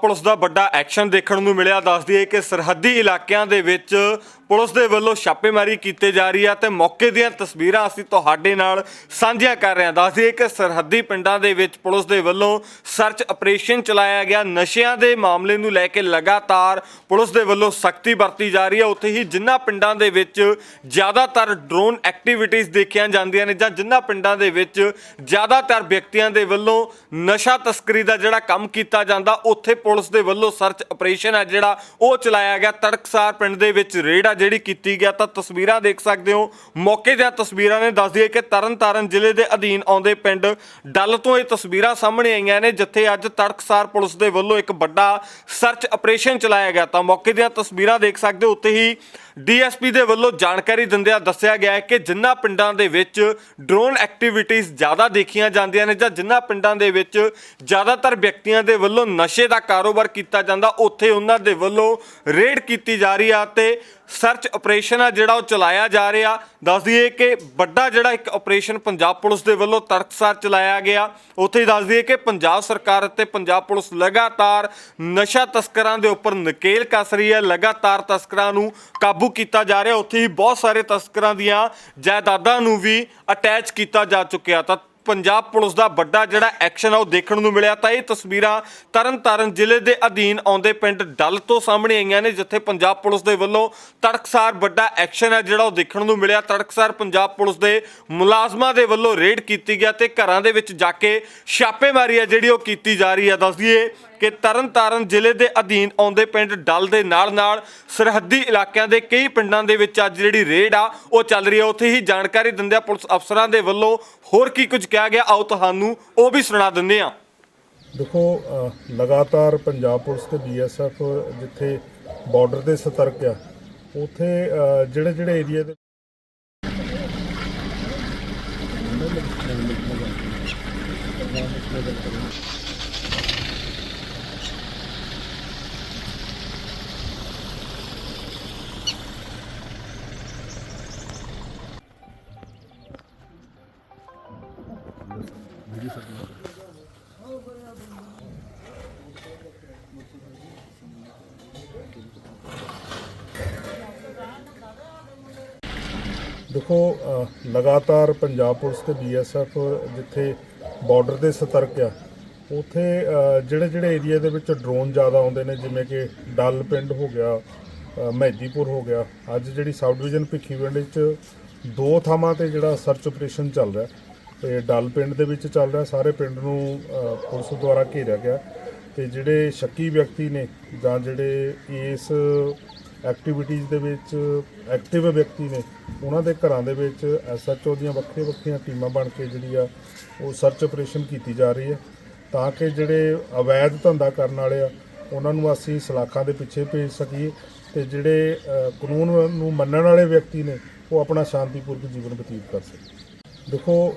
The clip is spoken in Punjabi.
ਪੁਲਿਸ ਦਾ ਵੱਡਾ ਐਕਸ਼ਨ ਦੇਖਣ ਨੂੰ ਮਿਲਿਆ। ਦੱਸਦੀ ਹੈ ਕਿ ਸਰਹੱਦੀ ਇਲਾਕਿਆਂ ਦੇ ਵਿੱਚ ਪੁਲਿਸ ਦੇ ਵੱਲੋਂ ਛਾਪੇਮਾਰੀ ਕੀਤੀ ਜਾ ਰਹੀ ਹੈ ਤੇ ਮੌਕੇ ਦੀਆਂ ਤਸਵੀਰਾਂ ਅਸੀਂ ਤੁਹਾਡੇ ਨਾਲ ਸਾਂਝੀਆਂ ਕਰ ਰਹੇ ਹਾਂ। ਦੱਸਦੀ ਹੈ ਕਿ ਸਰਹੱਦੀ ਪਿੰਡਾਂ ਦੇ ਵਿੱਚ ਪੁਲਿਸ ਦੇ ਵੱਲੋਂ ਸਰਚ ਆਪਰੇਸ਼ਨ ਚਲਾਇਆ ਗਿਆ। ਨਸ਼ਿਆਂ ਦੇ ਮਾਮਲੇ ਨੂੰ ਲੈ ਕੇ ਲਗਾਤਾਰ ਪੁਲਿਸ ਦੇ ਵੱਲੋਂ ਸਖਤੀ ਵਰਤੀ ਜਾ ਰਹੀ ਹੈ। ਉੱਥੇ ਹੀ ਜਿਨ੍ਹਾਂ ਪਿੰਡਾਂ ਦੇ ਵਿੱਚ ਜ਼ਿਆਦਾਤਰ ਡਰੋਨ ਐਕਟੀਵਿਟੀਜ਼ ਦੇਖੀਆਂ ਜਾਂਦੀਆਂ ਨੇ ਜਾਂ ਜਿਨ੍ਹਾਂ ਪਿੰਡਾਂ ਦੇ ਵਿੱਚ ਜ਼ਿਆਦਾਤਰ ਵਿਅਕਤੀਆਂ ਦੇ ਵੱਲੋਂ ਨਸ਼ਾ ਤਸਕਰੀ ਦਾ ਜਿਹੜਾ ਕੰਮ ਕੀਤਾ ਜਾਂਦਾ, ਉੱਥੇ ਪੁਲਿਸ ਦੇ ਵੱਲੋਂ ਸਰਚ ਆਪਰੇਸ਼ਨ ਹੈ ਜਿਹੜਾ ਉਹ ਚਲਾਇਆ ਗਿਆ। ਤੜਕਸਾਰ ਪਿੰਡ ਦੇ ਵਿੱਚ ਰੇਡ ਆ ਜਿਹੜੀ ਕੀਤੀ ਗਿਆ ਤਾਂ ਤਸਵੀਰਾਂ ਦੇਖ ਸਕਦੇ ਹੋ। ਮੌਕੇ ਦੀਆਂ ਤਸਵੀਰਾਂ ਨੇ ਦੱਸਦੀ ਹੈ ਕਿ ਤਰਨਤਾਰਨ ਜ਼ਿਲ੍ਹੇ ਦੇ ਅਧੀਨ ਆਉਂਦੇ ਪਿੰਡ ਡੱਲ ਤੋਂ ਇਹ ਤਸਵੀਰਾਂ ਸਾਹਮਣੇ ਆਈਆਂ ਨੇ, ਜਿੱਥੇ ਅੱਜ ਤੜਕਸਾਰ ਪੁਲਿਸ ਦੇ ਵੱਲੋਂ ਇੱਕ ਵੱਡਾ ਸਰਚ ਆਪਰੇਸ਼ਨ ਚਲਾਇਆ ਗਿਆ। ਤਾਂ ਮੌਕੇ ਦੀਆਂ ਤਸਵੀਰਾਂ ਦੇਖ ਸਕਦੇ ਹੋ ਉੱਤੇ ਹੀ ਡੀਐਸਪੀ ਦੇ ਵੱਲੋਂ ਜਾਣਕਾਰੀ ਦਿੰਦਿਆਂ ਦੱਸਿਆ ਗਿਆ ਹੈ ਕਿ ਜਿਨ੍ਹਾਂ ਪਿੰਡਾਂ ਦੇ ਵਿੱਚ ਡਰੋਨ ਐਕਟੀਵਿਟੀਆਂ ਜ਼ਿਆਦਾ ਦੇਖੀਆਂ ਜਾਂਦੀਆਂ ਨੇ ਜਾਂ ਜਿਨ੍ਹਾਂ ਪਿੰਡਾਂ ਦੇ ਵਿੱਚ ਜ਼ਿਆਦਾਤਰ ਵਿਅਕਤੀਆਂ ਦੇ ਵੱਲੋਂ ਨਸ਼ੇ ਦਾ ਕਾਰੋਬਾਰ ਕੀਤਾ ਜਾਂਦਾ, ਉੱਥੇ ਉਹਨਾਂ ਦੇ ਵੱਲੋਂ ਰੇਡ ਕੀਤੀ ਜਾ ਰਹੀ ਆ ਤੇ ਸਰਚ ਆਪਰੇਸ਼ਨ ਆ ਜਿਹੜਾ ਉਹ ਚਲਾਇਆ ਜਾ ਰਿਹਾ। ਦੱਸ ਦਈਏ ਕਿ ਵੱਡਾ ਜਿਹੜਾ ਇੱਕ ਆਪਰੇਸ਼ਨ ਪੰਜਾਬ ਪੁਲਿਸ ਦੇ ਵੱਲੋਂ ਤਰਕਸਾਰ ਚਲਾਇਆ ਗਿਆ, ਉੱਥੇ ਹੀ ਦੱਸ ਦਈਏ ਕਿ ਪੰਜਾਬ ਸਰਕਾਰ ਅਤੇ ਪੰਜਾਬ ਪੁਲਿਸ ਲਗਾਤਾਰ ਨਸ਼ਾ ਤਸਕਰਾਂ ਦੇ ਉੱਪਰ ਨਕੇਲ ਕੱਸ ਰਹੀ ਹੈ, ਲਗਾਤਾਰ ਤਸਕਰਾਂ ਨੂੰ ਕਾਬੂ ਕੀਤਾ ਜਾ ਰਿਹਾ, ਉੱਥੇ ਹੀ ਬਹੁਤ ਸਾਰੇ ਤਸਕਰਾਂ ਦੀਆਂ ਜਾਇਦਾਦਾਂ ਨੂੰ ਵੀ ਅਟੈਚ ਕੀਤਾ ਜਾ ਚੁੱਕਿਆ। ਤਾਂ ਪੰਜਾਬ ਪੁਲਿਸ ਦਾ ਵੱਡਾ ਜਿਹੜਾ ਐਕਸ਼ਨ ਆ ਉਹ ਦੇਖਣ ਨੂੰ ਮਿਲਿਆ ਤਾਂ ਇਹ ਤਸਵੀਰਾਂ ਤਰਨਤਾਰਨ ਜ਼ਿਲ੍ਹੇ ਦੇ ਅਧੀਨ ਆਉਂਦੇ ਪਿੰਡ ਡੱਲ ਤੋਂ ਸਾਹਮਣੇ ਆਈਆਂ ਨੇ, ਜਿੱਥੇ ਪੰਜਾਬ ਪੁਲਿਸ ਦੇ ਵੱਲੋਂ ਤੜਕਸਾਰ ਵੱਡਾ ਐਕਸ਼ਨ ਹੈ ਜਿਹੜਾ ਉਹ ਦੇਖਣ ਨੂੰ ਮਿਲਿਆ। ਤੜਕਸਾਰ ਪੰਜਾਬ ਪੁਲਿਸ ਦੇ ਮੁਲਾਜ਼ਮਾਂ ਦੇ ਵੱਲੋਂ ਰੇਡ ਕੀਤੀ ਗਿਆ ਤੇ ਘਰਾਂ ਦੇ ਵਿੱਚ ਜਾ ਕੇ ਛਾਪੇਮਾਰੀ ਹੈ ਜਿਹੜੀ ਉਹ ਕੀਤੀ ਜਾ ਰਹੀ ਹੈ ਦੱਸ ਦਈਏ ਕਿ ਤਰਨਤਾਰਨ ਜ਼ਿਲ੍ਹੇ ਦੇ ਅਧੀਨ ਆਉਂਦੇ ਪਿੰਡ ਡੱਲ ਦੇ ਨਾਲ-ਨਾਲ ਸਰਹੱਦੀ ਇਲਾਕਿਆਂ ਦੇ ਕਈ ਪਿੰਡਾਂ ਦੇ ਵਿੱਚ ਅੱਜ ਜਿਹੜੀ ਰੇਡ ਆ ਉਹ ਚੱਲ ਰਹੀ ਹੈ ਉੱਥੇ ਹੀ ਜਾਣਕਾਰੀ ਦਿੰਦਿਆਂ ਪੁਲਿਸ ਅਫਸਰਾਂ ਦੇ ਵੱਲੋਂ ਹੋਰ ਕੀ ਕੁਝ ਕਿਹਾ ਗਿਆ, ਆਓ ਤੁਹਾਨੂੰ ਉਹ ਵੀ ਸੁਣਾ ਦਿੰਦੇ ਹਾਂ। ਦੇਖੋ ਲਗਾਤਾਰ ਪੰਜਾਬ ਪੁਲਿਸ ਤੇ ਬੀਐਸਐਫ ਜਿੱਥੇ ਬਾਰਡਰ ਦੇ ਸਤਰਕ ਆ, ਉਥੇ ਜਿਹੜੇ ਜਿਹੜੇ ਏਰੀਆ ਦੇ ਦੇਖੋ ਅ, ਲਗਾਤਾਰ ਪੰਜਾਬ ਪੁਲਿਸ ਤੇ ਬੀਐਸਐਫ ਜਿੱਥੇ ਬਾਰਡਰ ਤੇ ਸਤਰਕ ਆ ਉਥੇ ਜਿਹੜੇ ਜਿਹੜੇ ਏਰੀਆ ਦੇ ਵਿੱਚ ਡਰੋਨ ਜ਼ਿਆਦਾ ਆਉਂਦੇ ਨੇ ਜਿਵੇਂ ਕਿ ਡੱਲ ਪਿੰਡ ਹੋ ਗਿਆ ਅ, ਮਹਿਦੀਪੁਰ ਹੋ ਗਿਆ ਅੱਜ ਜਿਹੜੀ ਸਬ ਡਿਵੀਜ਼ਨ ਭਿੱਖੀਵਿੰਡ ਵਿੱਚ ਦੋ ਥਾਵਾਂ ਤੇ ਜਿਹੜਾ ਸਰਚ ਆਪਰੇਸ਼ਨ ਚੱਲ ਰਿਹਾ। ਤੇ ਡੱਲ ਪਿੰਡ ਦੇ ਵਿੱਚ ਚੱਲ ਰਿਹਾ, ਸਾਰੇ ਪਿੰਡ ਨੂੰ ਪੁਲਿਸ ਦੁਆਰਾ ਘੇਰਿਆ ਗਿਆ। ਤੇ ਜਿਹੜੇ ਸ਼ੱਕੀ ਵਿਅਕਤੀ ਨੇ ਜਾਂ ਜਿਹੜੇ ਇਸ ਐਕਟੀਵਿਟੀਜ਼ ਦੇ ਵਿੱਚ ਐਕਟਿਵ ਵਿਅਕਤੀ ਨੇ, ਉਹਨਾਂ ਦੇ ਘਰਾਂ ਦੇ ਵਿੱਚ ਐਸਐਚਓ ਦੀਆਂ ਵੱਖਰੀਆਂ ਵੱਖਰੀਆਂ ਟੀਮਾਂ ਬਣ ਕੇ ਜਿਹੜੀ ਆ, ਉਹ ਸਰਚ ਆਪਰੇਸ਼ਨ ਕੀਤੀ ਜਾ ਰਹੀ ਹੈ। ਤਾਂ ਕਿ ਜਿਹੜੇ ਅਵੈਧ ਧੰਦਾ ਕਰਨ ਵਾਲੇ ਆ, ਉਹਨਾਂ ਨੂੰ ਅਸੀਂ ਸਲਾਖਾਂ ਦੇ ਪਿੱਛੇ ਭੇਜ ਸਕੀਏ ਤੇ ਜਿਹੜੇ ਕਾਨੂੰਨ ਨੂੰ ਮੰਨਣ ਵਾਲੇ ਵਿਅਕਤੀ ਨੇ, ਉਹ ਆਪਣਾ ਸ਼ਾਂਤੀਪੂਰਵਕ ਜੀਵਨ ਬਤੀਤ ਕਰ ਸਕਣ। ਦੇਖੋ